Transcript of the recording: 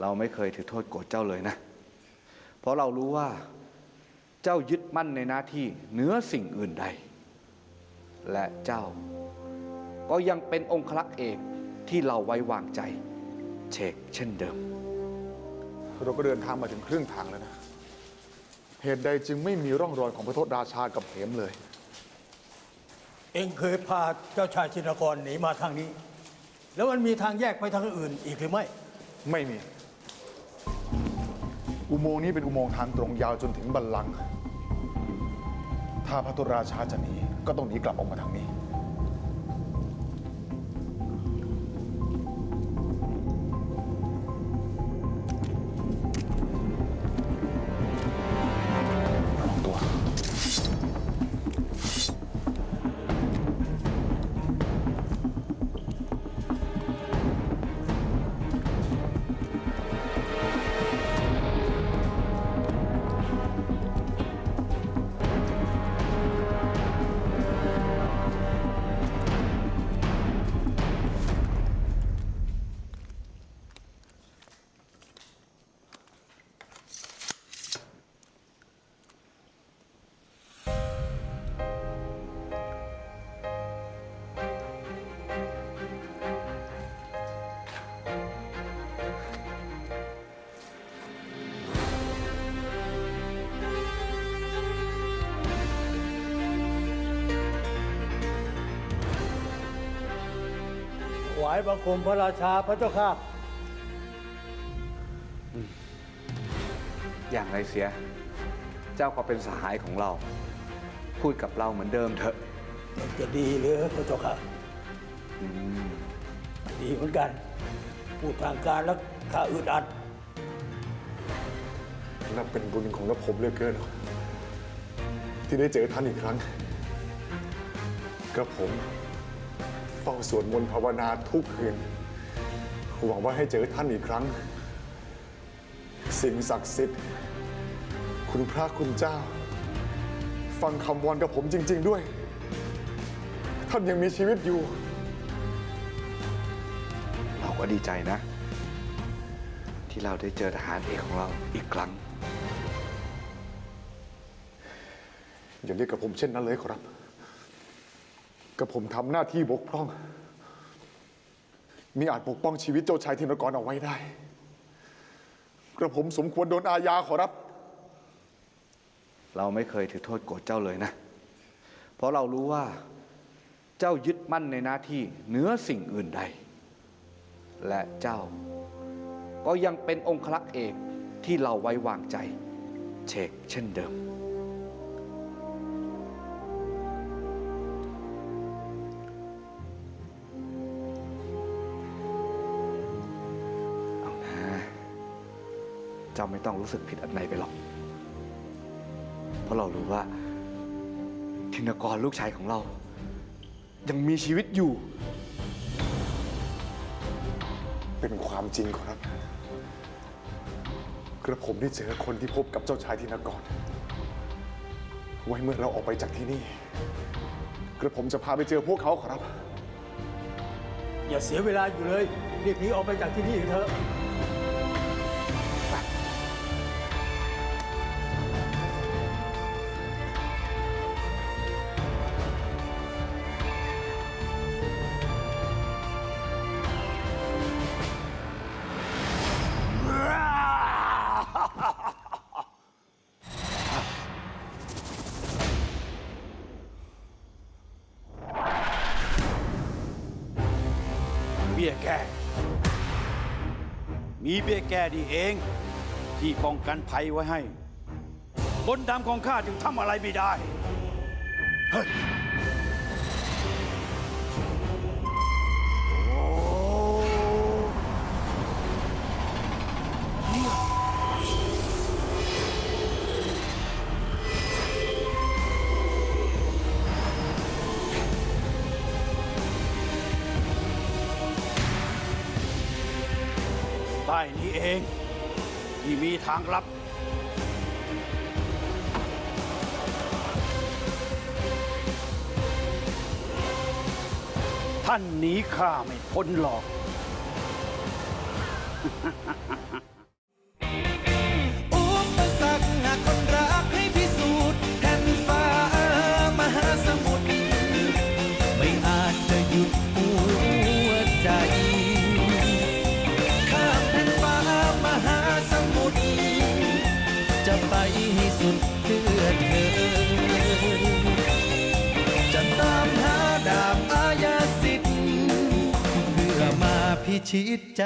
เราไม่เคยถือโทษโกรธเจ้าเลยนะ เพราะเรารู้ว่าเจ้ายึดมั่นในหน้าที่เหนือสิ่งอื่นใด และเจ้า ก็ยังเป็นองครักษ์เอกที่เราไว้วางใจ เชกเช่นเดิม เราก็เดินทางมาถึงครึ่งทางแล้วนะ เหตุใดจึงไม่มีร่องรอยของพระโทษราชากับเหมเลย เองเคยพาเจ้าชายชินกรหนีมาทางนี้ แล้วมันมีทางแยกไปทางอื่นอีกหรือไม่ ไม่มี อุโมงค์นี้เป็นอุโมงค์ทางตรงยาวจนถึงบัลลังก์ถ้าพระตุราชาจะหนีก็ต้องหนีกลับออกมาทางนี้ายบังคมพระราชาพระเจ้าข้าอย่างไรเสีย เจ้าก็เป็นสหายของเรา พูดกับเราเหมือนเดิมเถอะจะดีหรือพระเจ้าข้าดีเหมือนกัน พูดทางการแล้วข้าอึดอัดนับเป็นบุญของกระผมเหลือเกินที่ได้เจอท่านอีกครั้งกระผม เฝ้าสวดมนต์ภาวนาทุกคืน หวังว่าให้เจอท่านอีกครั้ง สิ่งศักดิ์สิทธิ์ คุณพระคุณเจ้า ฟังคำวอนกับผมจริง ๆ ด้วย ท่านยังมีชีวิตอยู่ เราก็ดีใจนะ ที่เราได้เจอทหารเอกของเราอีกครั้ง อย่าเรียกกับผมเช่นนั้นเลยขอรับ กับผมทำหน้าที่บกพร่อง มีอาจปกป้องชีวิตเจ้าชายธินกรเอาไว้ได้ กระผมสมควรโดนอาญาขอรับ เราไม่เคยถือโทษโกรธเจ้าเลยนะ เพราะเรารู้ว่าเจ้ายึดมั่นในหน้าที่เหนือสิ่งอื่นใด และเจ้า ก็ยังเป็นองครักษ์เอกที่เราไว้วางใจ เชกเช่นเดิม จ้าไม่ต้องรู้สึกผิดอันใดไปหรอก เพราะเรารู้ว่าธินกรลูกชายของเรา ยังมีชีวิตอยู่ เป็นความจริงขอรับ กระผมได้เจอคนที่พบกับเจ้าชายธินกร ไว้เมื่อเราออกไปจากที่นี่ กระผมจะพาไปเจอพวกเขาขอรับ อย่าเสียเวลาอยู่เลยรีบหนีออกไปจากที่นี่เถอะ บี้ยแก้ มีเบี้ยแก้ดีเอง ที่ป้องกันภัยไว้ให้ บนดำของข้าจึงทำอะไรไม่ได้ เฮ้ย ใต้นี้เอง ที่มีทางลับ ท่านหนีข้าไม่พ้นหรอก ไปสุดเพื่อเธอ จะตามหาดาบอาญาสิทธิ์เพื่อมาพิชิตใจ